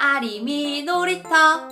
아리미 놀이터.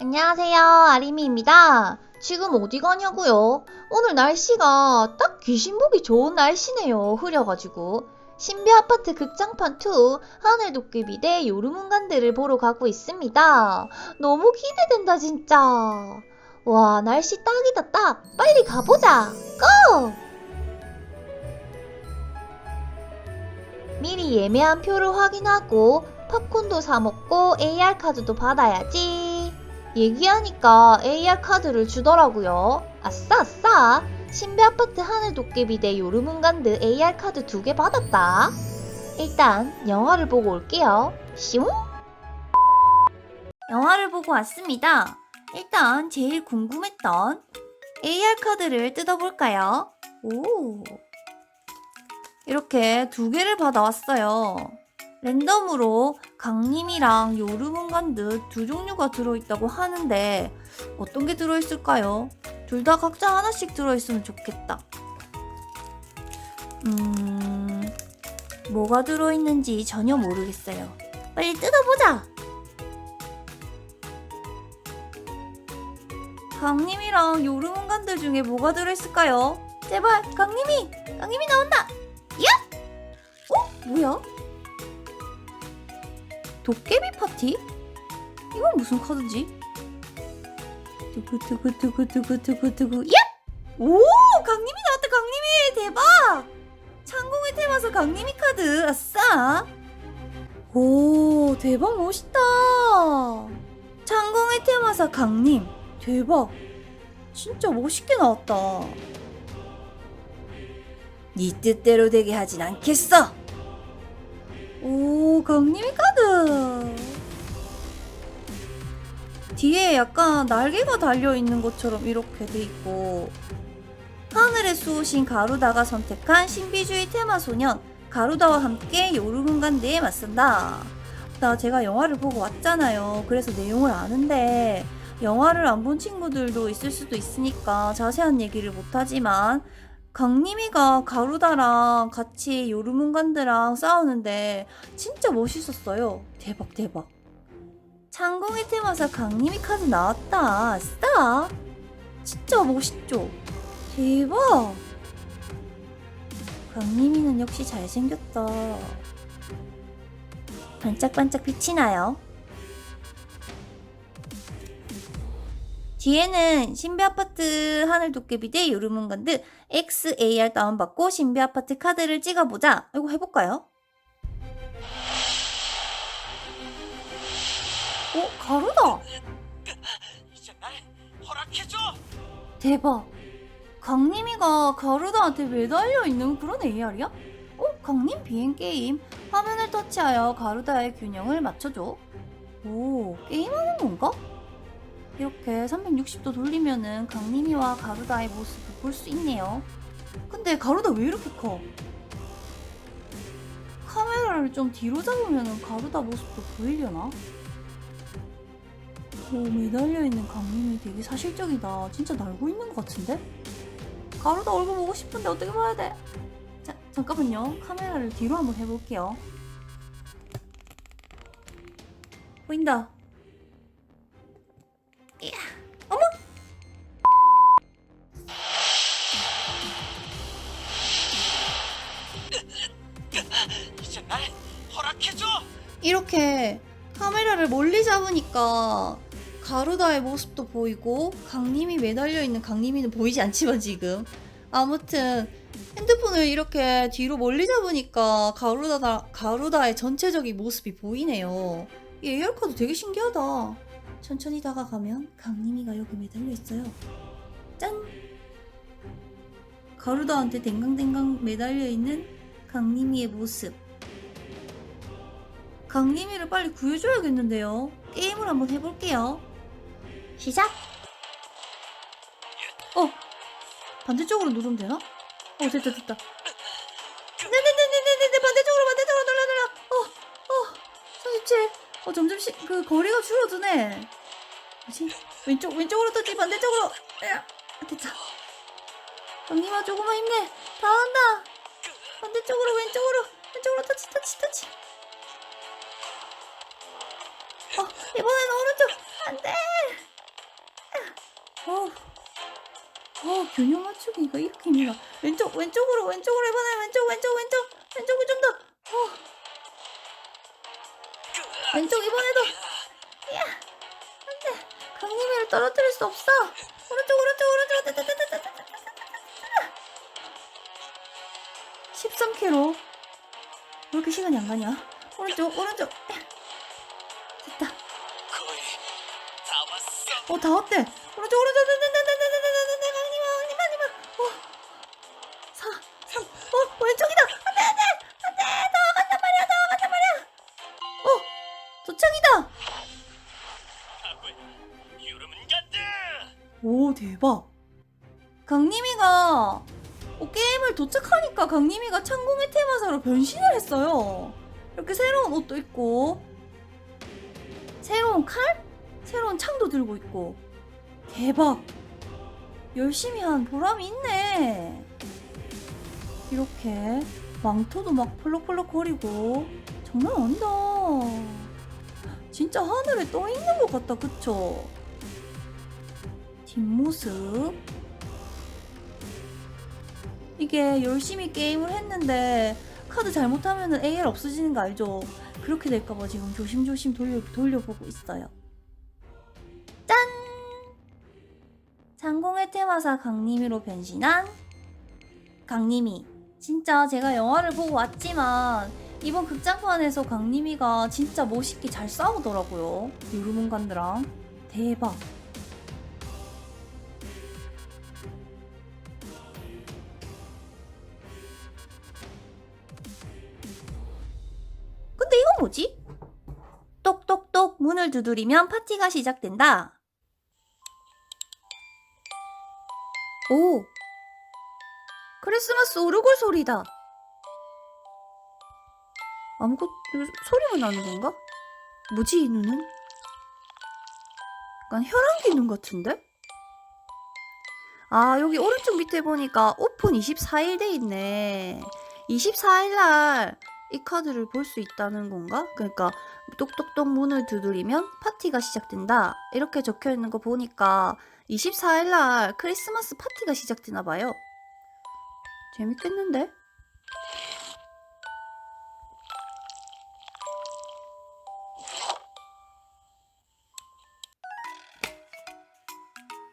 안녕하세요. 아리미입니다. 지금 어디 가냐고요? 오늘 날씨가 딱 귀신 보기 좋은 날씨네요. 흐려가지고. 신비 아파트 극장판 2 하늘 도깨비 대 요르문간들을 보러 가고 있습니다. 너무 기대된다 진짜. 와 날씨 딱이다 딱. 빨리 가보자. 고! 미리 예매한 표를 확인하고 팝콘도 사 먹고 AR 카드도 받아야지. 얘기하니까 AR 카드를 주더라고요. 아싸 아싸. 신비 아파트 하늘 도깨비 대 요르문간드 AR 카드 두 개 받았다. 일단 영화를 보고 올게요. 슝. 영화를 보고 왔습니다. 일단 제일 궁금했던 AR 카드를 뜯어볼까요? 오. 이렇게 두 개를 받아왔어요. 랜덤으로 강림이랑 요르문간드 두 종류가 들어있다고 하는데 어떤 게 들어있을까요? 둘 다 각자 하나씩 들어있으면 좋겠다. 음, 뭐가 들어있는지 전혀 모르겠어요. 빨리 뜯어보자! 강림이랑 요르문간드 중에 뭐가 들어있을까요? 제발 강림이! 강림이 나온다! 뭐야? 도깨비 파티? 이건 무슨 카드지? 두구두구두구두구두구두구 야! 오! 강림이 나왔다 강림이 대박! 창공의 테마서 강림이 카드 아싸! 오 대박 멋있다 창공의 테마사 강림 대박 진짜 멋있게 나왔다 네 뜻대로 되게 하진 않겠어 오, 강림이 카드. 뒤에 약간 날개가 달려 있는 것처럼 이렇게 돼 있고 하늘에 쏘신 가루다가 선택한 신비주의 테마 소년 가루다와 함께 요르문간드에 맞선다. 나 제가 영화를 보고 왔잖아요. 그래서 내용을 아는데 영화를 안 본 친구들도 있을 수도 있으니까 자세한 얘기를 못하지만 강림이가 가루다랑 같이 요르문간드랑 싸우는데 진짜 멋있었어요. 대박 대박. 창공의 테마사 강림이 카드 나왔다. 아싸. 진짜 멋있죠? 대박. 강림이는 역시 잘생겼다. 반짝반짝 빛이 나요. 뒤에는 신비 아파트 하늘 도깨비 대 요르문간드 XAR 다운받고 신비 아파트 카드를 찍어보자. 이거 해볼까요? 어? 가루다! 이제 날 허락해줘. 대박! 강림이가 가루다한테 매달려 있는 그런 AR이야? 어? 강림 비행 게임. 화면을 터치하여 가루다의 균형을 맞춰줘. 오, 게임하는 건가? 이렇게 360도 돌리면은 강림이와 가루다의 모습을 볼 수 있네요. 근데 가루다 왜 이렇게 커? 카메라를 좀 뒤로 잡으면은 가루다 모습도 보이려나? 오, 매달려 있는 강림이 되게 사실적이다. 진짜 날고 있는 것 같은데? 가루다 얼굴 보고 싶은데 어떻게 봐야 돼? 자, 잠깐만요. 카메라를 뒤로 한번 해볼게요. 보인다. 멀리 잡으니까 가루다의 모습도 보이고 강림이 매달려 있는 강림이는 보이지 않지만 지금 아무튼 핸드폰을 이렇게 뒤로 멀리 잡으니까 가루다 가루다의 전체적인 모습이 보이네요. 이 에어카도 되게 신기하다. 천천히 다가가면 강림이가 여기 매달려 있어요. 짠! 가루다한테 댕강댕강 매달려 있는 강림이의 모습. 강림이를 빨리 구해줘야겠는데요. 게임을 한번 해볼게요. 시작! 어! 반대쪽으로 누르면 되나? 어, 됐다, 됐다. 네네네네네네, 반대쪽으로, 반대쪽으로 눌러, 눌러! 어, 어, 37. 어, 점점 시, 그, 거리가 줄어드네. 뭐지? 왼쪽, 왼쪽으로 터지, 반대쪽으로! 야, 됐다. 강림아, 조금만 힘내. 다 한다! 반대쪽으로, 왼쪽으로, 왼쪽으로 터치, 터치, 터치. 어, 이번엔 오른쪽! 안 돼! 어, 어, 균형 맞추기 이거 이렇게 힘들어. 왼쪽, 왼쪽으로, 왼쪽으로 이번엔 왼쪽, 왼쪽, 왼쪽! 왼쪽을 좀 더! 어. 왼쪽 이번에도! 야! 안 돼! 강림이를 떨어뜨릴 수 없어! 오른쪽, 오른쪽, 오른쪽! 13km. 왜 이렇게 시간이 안 가냐? 오른쪽, 오른쪽! 어, 다 왔대. 오른쪽, 오른쪽, 니마, 니마, 니마, 니마, 니마. 어, 사, 삼, 어, 왼쪽이다. 안 돼, 안 돼, 안 돼. 넘어간단 말이야, 넘어간단 말이야. 어, 도착이다. 오, 대박. 강님이가 어, 게임을 도착하니까 강님이가 창공의 테마사로 변신을 했어요. 이렇게 새로운 옷도 있고 새로운 칼? 새로운 창도 들고 있고. 대박. 열심히 한 보람이 있네. 이렇게 망토도 막 펄럭펄럭 거리고 장난 아니다. 진짜 하늘에 떠 있는 것 같다, 그쵸? 뒷모습. 이게 열심히 게임을 했는데 카드 잘못하면 AR 없어지는 거 알죠? 그렇게 될까봐 지금 조심조심 돌려, 돌려보고 있어요. 테마사 강림이로 변신한 강림이. 진짜 제가 영화를 보고 왔지만 이번 극장판에서 강림이가 진짜 멋있게 잘 싸우더라고요. 유르문간드랑. 대박. 근데 이건 뭐지? 똑똑똑 문을 두드리면 파티가 시작된다. 오! 크리스마스 오르골 소리다. 아무것도 소리가 나는 건가? 뭐지 이 눈은? 약간 혈안기 눈 같은데? 아 여기 오른쪽 밑에 보니까 오픈 24일 돼 있네. 24일 날 이 카드를 볼 수 있다는 건가? 그러니까 똑똑똑 문을 두드리면 파티가 시작된다. 이렇게 적혀 있는 거 보니까 24일 날 크리스마스 파티가 시작되나 봐요. 재밌겠는데?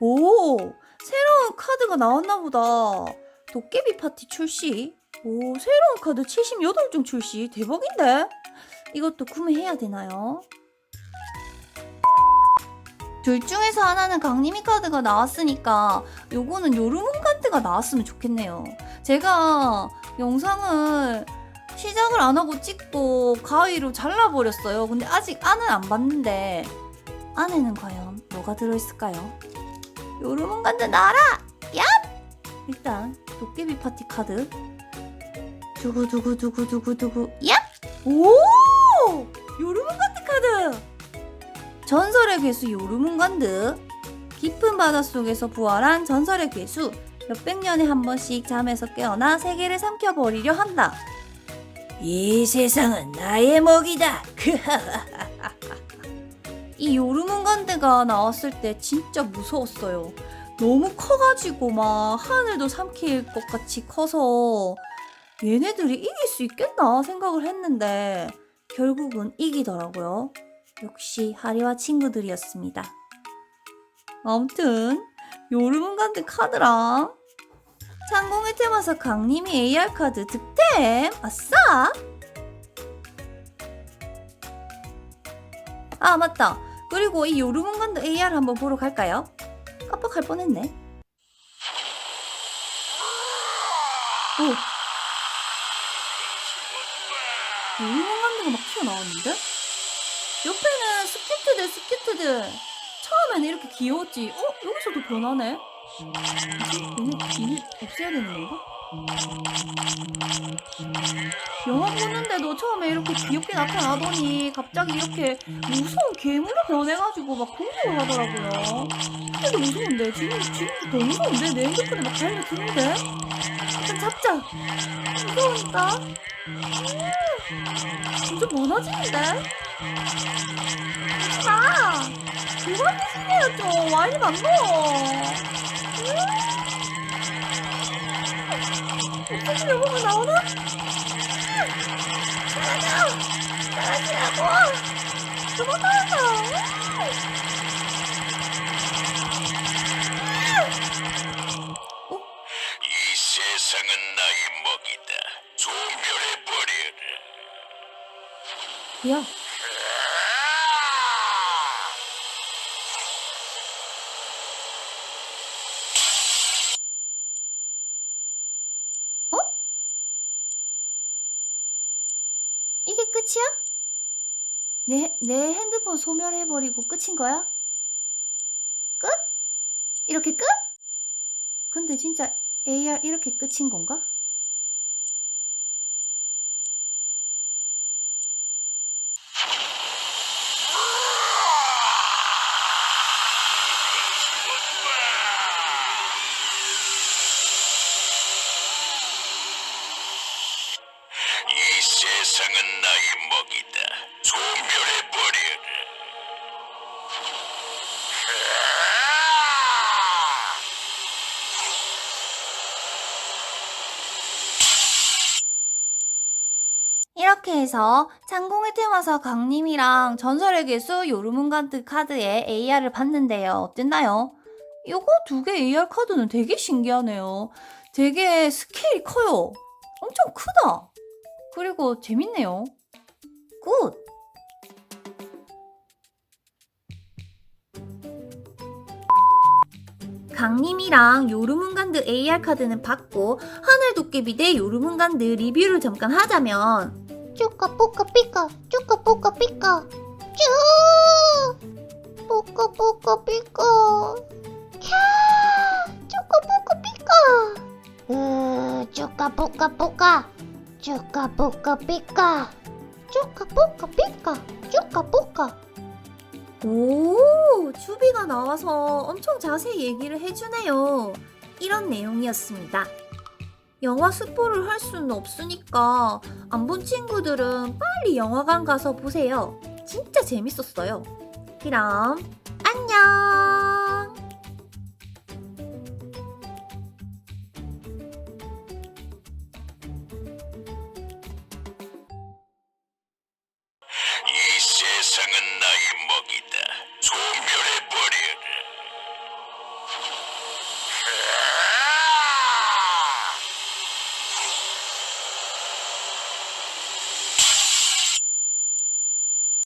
오! 새로운 카드가 나왔나 보다. 도깨비 파티 출시. 오, 새로운 카드 78종 출시. 대박인데? 이것도 구매해야 되나요? 둘 중에서 하나는 강림이 카드가 나왔으니까 요거는 요르문 카드가 나왔으면 좋겠네요. 제가 영상을 시작을 안 하고 찍고 가위로 잘라버렸어요. 근데 아직 안은 안 봤는데 안에는 과연 뭐가 들어있을까요? 요르문 카드 나라! 얍! 일단 도깨비 파티 카드 두구두구두구두구두구 얍! 오! 요르문 카드 카드! 전설의 괴수 요르문간드 깊은 바닷속에서 부활한 전설의 괴수 몇백 년에 한 번씩 잠에서 깨어나 세계를 삼켜버리려 한다. 이 세상은 나의 먹이다. 이 요르문간드가 나왔을 때 진짜 무서웠어요. 너무 커가지고 막 하늘도 삼킬 것 같이 커서 얘네들이 이길 수 있겠나 생각을 했는데 결국은 이기더라고요. 역시 하리와 친구들이었습니다. 아무튼 요르문간드 카드랑 창공의 테마사 강림이 AR 카드 득템 아싸! 아 맞다 그리고 이 요르문간드 AR 한번 보러 갈까요? 깜빡할 뻔했네 오 요르문간드가 막 튀어나왔는데? 스키트들 스키트들 처음에는 이렇게 귀여웠지. 어? 여기서도 변하네? 얘네 비닐 없애야 되는 건가? 영화 보는데도 처음에 이렇게 귀엽게 나타나더니 갑자기 이렇게 무서운 괴물로 변해가지고 막 공격을 하더라고요. 근데 무서운데? 지금 지금 더 무서운데? 내 핸드폰에 막 달려 드는데? 일단 잡자. 무서우니까. 음, 진짜 많아지는데 아, 그만 드세요 좀. 와 이리 안 먹어. 어떻게 여보가 나오나? 나가자! 나가지라고! 그만 나가자! 야, 어? 이게 끝이야? 내, 내 핸드폰 소멸해버리고 끝인 거야? 끝? 이렇게 끝? 근데 진짜 AR 이렇게 끝인 건가? 이 세상은 나의 먹이다. 소멸해 버 이렇게 해서 창공의 테마사 강님이랑 전설의 개수 요르문간트 카드의 AR을 봤는데요. 어땠나요? 이거 두 개 AR 카드는 되게 신기하네요. 되게 스케일이 커요. 엄청 크다. 그리고 재밌네요. 굿! 강님이랑 요르문간드 AR 카드는 받고 하늘 도깨비 대 요르문간드 리뷰를 잠깐 하자면 쭈까 뿌까 삐까 쭈까 뿌까 삐까. 쭈! 뿌까 뿌까 삐까. 캬! 쭈까 뿌까 삐까. 으 쭈까 뿌까 뿌까. 쭈까 뿌까 삐까. 쭈까 뿌까 삐까. 쭈까 뿌까. 오, 주비가 나와서 엄청 자세히 얘기를 해주네요. 이런 내용이었습니다. 영화 스포를 할 수는 없으니까 안 본 친구들은 빨리 영화관 가서 보세요. 진짜 재밌었어요. 그럼 안녕!